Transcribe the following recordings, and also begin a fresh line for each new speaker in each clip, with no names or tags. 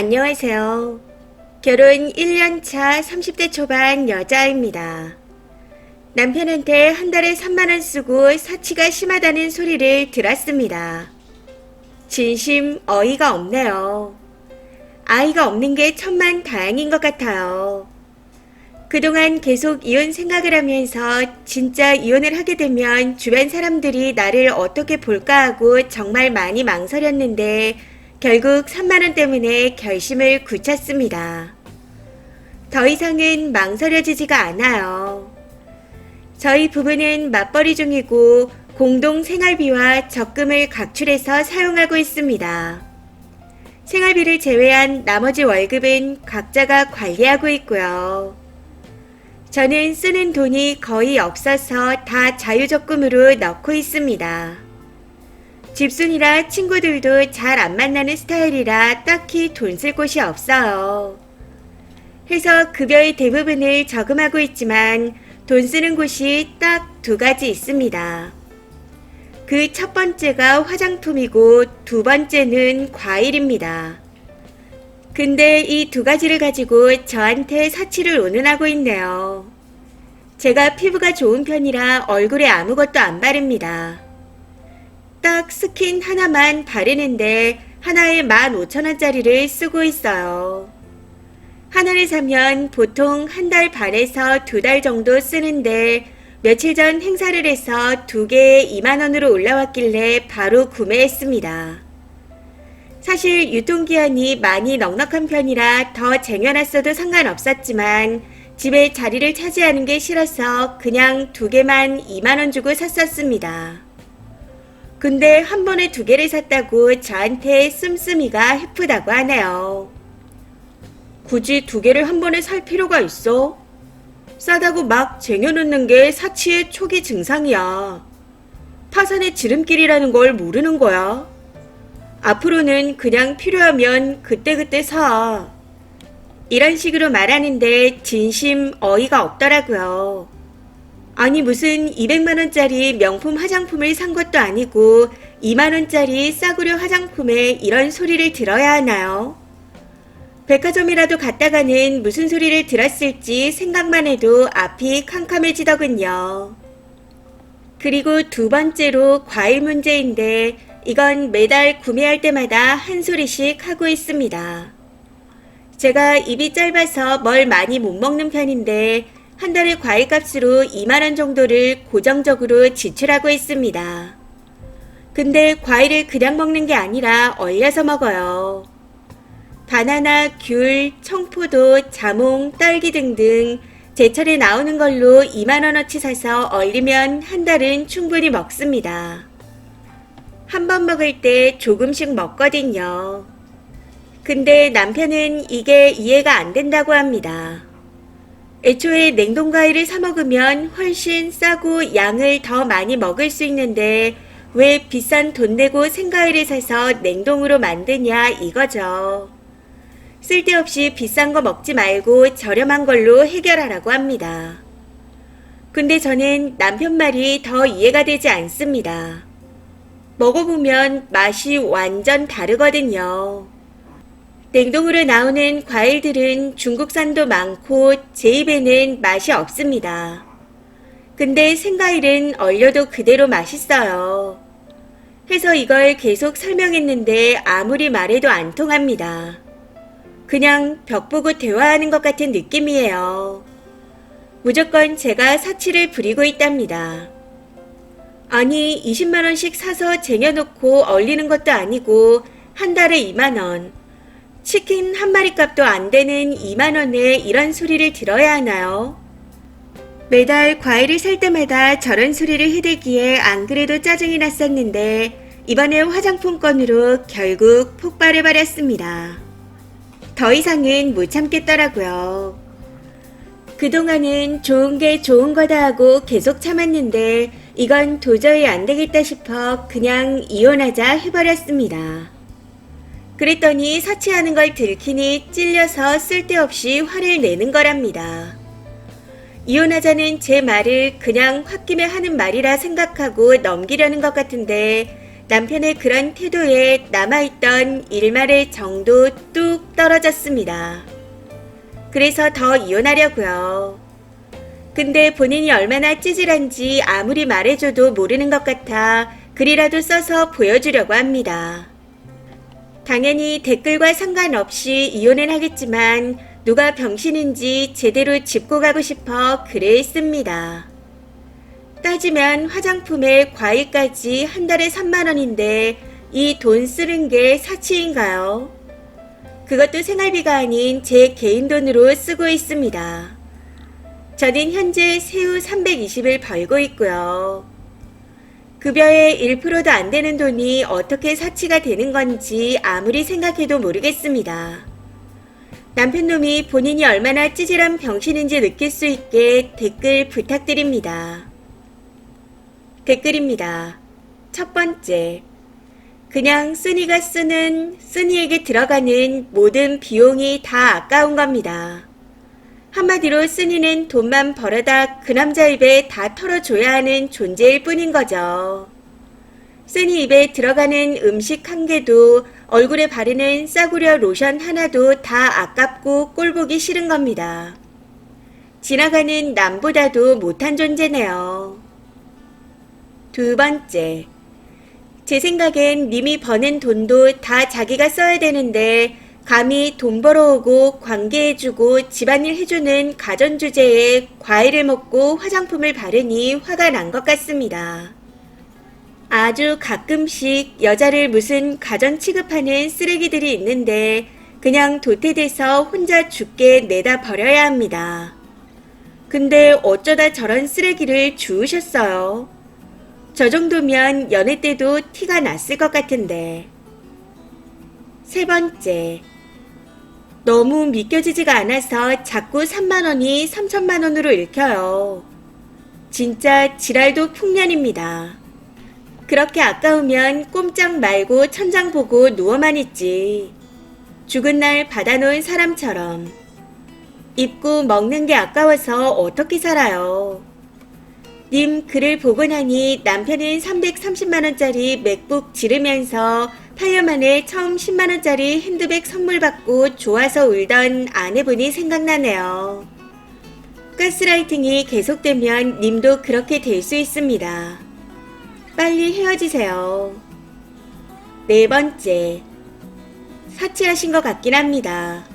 안녕하세요. 결혼 1년차 30대 초반 여자입니다. 남편한테 한 달에 3만원 쓰고 사치가 심하다는 소리를 들었습니다. 진심 어이가 없네요. 아이가 없는 게 천만 다행인 것 같아요. 그동안 계속 이혼 생각을 하면서 진짜 이혼을 하게 되면 주변 사람들이 나를 어떻게 볼까 하고 정말 많이 망설였는데 결국 3만원 때문에 결심을 굳혔습니다. 더 이상은 망설여지지가 않아요. 저희 부부는 맞벌이 중이고 공동 생활비와 적금을 각출해서 사용하고 있습니다. 생활비를 제외한 나머지 월급은 각자가 관리하고 있고요. 저는 쓰는 돈이 거의 없어서 다 자유적금으로 넣고 있습니다. 집순이라 친구들도 잘 안 만나는 스타일이라 딱히 돈 쓸 곳이 없어요. 해서 급여의 대부분을 저금하고 있지만 돈 쓰는 곳이 딱 두 가지 있습니다. 그 첫 번째가 화장품이고 두 번째는 과일입니다. 근데 이 두 가지를 가지고 저한테 사치를 운운하고 있네요. 제가 피부가 좋은 편이라 얼굴에 아무것도 안 바릅니다. 딱 스킨 하나만 바르는데 하나에 15,000원짜리를 쓰고 있어요. 하나를 사면 보통 한 달 반에서 두 달 정도 쓰는데 며칠 전 행사를 해서 두 개에 2만원으로 올라왔길래 바로 구매했습니다. 사실 유통기한이 많이 넉넉한 편이라 더 쟁여놨어도 상관없었지만 집에 자리를 차지하는 게 싫어서 그냥 두 개만 2만원 주고 샀었습니다. 근데 한 번에 두 개를 샀다고 저한테 씀씀이가 해프다고 하네요. 굳이 두 개를 한 번에 살 필요가 있어? 싸다고 막 쟁여놓는 게 사치의 초기 증상이야. 파산의 지름길이라는 걸 모르는 거야. 앞으로는 그냥 필요하면 그때그때 사. 이런 식으로 말하는데 진심 어이가 없더라고요. 아니 무슨 200만원짜리 명품 화장품을 산 것도 아니고 2만원짜리 싸구려 화장품에 이런 소리를 들어야 하나요? 백화점이라도 갔다가는 무슨 소리를 들었을지 생각만 해도 앞이 캄캄해지더군요. 그리고 두 번째로 과일 문제인데 이건 매달 구매할 때마다 한 소리씩 하고 있습니다. 제가 입이 짧아서 뭘 많이 못 먹는 편인데 한 달에 과일 값으로 2만원 정도를 고정적으로 지출하고 있습니다. 근데 과일을 그냥 먹는 게 아니라 얼려서 먹어요. 바나나, 귤, 청포도, 자몽, 딸기 등등 제철에 나오는 걸로 2만원어치 사서 얼리면 한 달은 충분히 먹습니다. 한 번 먹을 때 조금씩 먹거든요. 근데 남편은 이게 이해가 안 된다고 합니다. 애초에 냉동 과일을 사 먹으면 훨씬 싸고 양을 더 많이 먹을 수 있는데 왜 비싼 돈 내고 생과일을 사서 냉동으로 만드냐 이거죠. 쓸데없이 비싼 거 먹지 말고 저렴한 걸로 해결하라고 합니다. 근데 저는 남편 말이 더 이해가 되지 않습니다. 먹어보면 맛이 완전 다르거든요. 냉동으로 나오는 과일들은 중국산도 많고 제 입에는 맛이 없습니다. 근데 생과일은 얼려도 그대로 맛있어요. 해서 이걸 계속 설명했는데 아무리 말해도 안 통합니다. 그냥 벽 보고 대화하는 것 같은 느낌이에요. 무조건 제가 사치를 부리고 있답니다. 아니, 20만원씩 사서 쟁여놓고 얼리는 것도 아니고 한 달에 2만원. 치킨 한 마리 값도 안 되는 2만원에 이런 소리를 들어야 하나요? 매달 과일을 살 때마다 저런 소리를 해대기에 안 그래도 짜증이 났었는데 이번에 화장품 건으로 결국 폭발해 버렸습니다. 더 이상은 못 참겠더라고요. 그동안은 좋은 게 좋은 거다 하고 계속 참았는데 이건 도저히 안 되겠다 싶어 그냥 이혼하자 해버렸습니다. 그랬더니 사치하는 걸 들키니 찔려서 쓸데없이 화를 내는 거랍니다. 이혼하자는 제 말을 그냥 홧김에 하는 말이라 생각하고 넘기려는 것 같은데 남편의 그런 태도에 남아있던 일말의 정도 뚝 떨어졌습니다. 그래서 더 이혼하려고요. 근데 본인이 얼마나 찌질한지 아무리 말해줘도 모르는 것 같아 글이라도 써서 보여주려고 합니다. 당연히 댓글과 상관없이 이혼은 하겠지만 누가 병신인지 제대로 짚고 가고 싶어 글을 씁니다. 따지면 화장품에 과일까지 한 달에 3만원인데 이 돈 쓰는 게 사치인가요? 그것도 생활비가 아닌 제 개인 돈으로 쓰고 있습니다. 저는 현재 새우 320을 벌고 있고요. 급여의 1%도 안 되는 돈이 어떻게 사치가 되는 건지 아무리 생각해도 모르겠습니다. 남편놈이 본인이 얼마나 찌질한 병신인지 느낄 수 있게 댓글 부탁드립니다. 댓글입니다. 첫 번째. 그냥 쓰니가 쓰는, 쓰니에게 들어가는 모든 비용이 다 아까운 겁니다. 한마디로 쓰니는 돈만 벌어다 그 남자 입에 다 털어줘야 하는 존재일 뿐인 거죠. 쓰니 입에 들어가는 음식 한 개도 얼굴에 바르는 싸구려 로션 하나도 다 아깝고 꼴보기 싫은 겁니다. 지나가는 남보다도 못한 존재네요. 두 번째. 제 생각엔 님이 버는 돈도 다 자기가 써야 되는데 감히 돈 벌어오고 관계해주고 집안일 해주는 가전주제에 과일을 먹고 화장품을 바르니 화가 난 것 같습니다. 아주 가끔씩 여자를 무슨 가전 취급하는 쓰레기들이 있는데 그냥 도태돼서 혼자 죽게 내다 버려야 합니다. 근데 어쩌다 저런 쓰레기를 주우셨어요? 저 정도면 연애 때도 티가 났을 것 같은데. 세 번째. 너무 믿겨지지가 않아서 자꾸 3만원이 3천만원으로 읽혀요. 진짜 지랄도 풍년입니다. 그렇게 아까우면 꼼짝 말고 천장 보고 누워만 있지. 죽은 날 받아놓은 사람처럼. 입고 먹는 게 아까워서 어떻게 살아요. 님 글을 보고 나니 남편은 330만원짜리 맥북 지르면서 8년 만에 처음 10만원짜리 핸드백 선물 받고 좋아서 울던 아내분이 생각나네요. 가스라이팅이 계속되면 님도 그렇게 될 수 있습니다. 빨리 헤어지세요. 네 번째. 사치하신 것 같긴 합니다.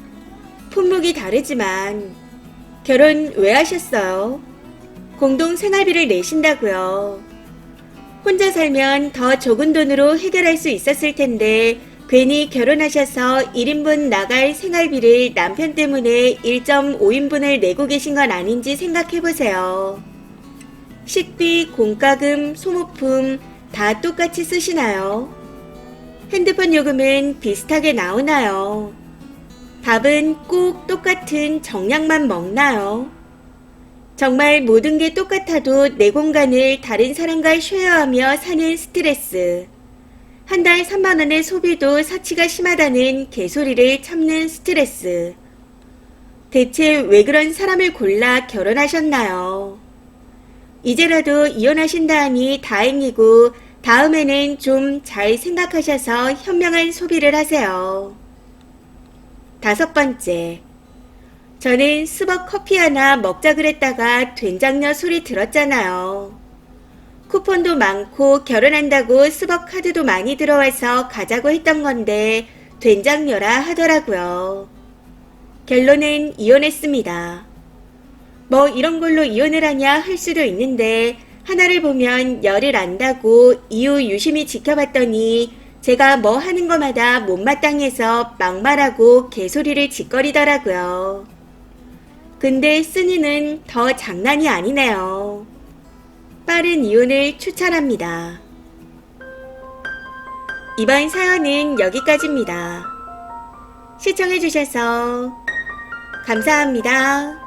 품목이 다르지만 결혼 왜 하셨어요? 공동 생활비를 내신다고요. 혼자 살면 더 적은 돈으로 해결할 수 있었을 텐데 괜히 결혼하셔서 1인분 나갈 생활비를 남편 때문에 1.5인분을 내고 계신 건 아닌지 생각해 보세요. 식비, 공과금, 소모품 다 똑같이 쓰시나요? 핸드폰 요금은 비슷하게 나오나요? 밥은 꼭 똑같은 정량만 먹나요? 정말 모든 게 똑같아도 내 공간을 다른 사람과 쉐어하며 사는 스트레스. 한 달 3만원의 소비도 사치가 심하다는 개소리를 참는 스트레스. 대체 왜 그런 사람을 골라 결혼하셨나요? 이제라도 이혼하신다 하니 다행이고 다음에는 좀 잘 생각하셔서 현명한 소비를 하세요. 다섯 번째. 저는 스벅 커피 하나 먹자 그랬다가 된장녀 소리 들었잖아요. 쿠폰도 많고 결혼한다고 스벅 카드도 많이 들어와서 가자고 했던 건데 된장녀라 하더라고요. 결론은 이혼했습니다. 뭐 이런 걸로 이혼을 하냐 할 수도 있는데 하나를 보면 열을 안다고 이후 유심히 지켜봤더니 제가 뭐 하는 거마다 못마땅해서 막말하고 개소리를 짓거리더라고요. 근데 쓰니는 더 장난이 아니네요. 빠른 이혼을 추천합니다. 이번 사연은 여기까지입니다. 시청해주셔서 감사합니다.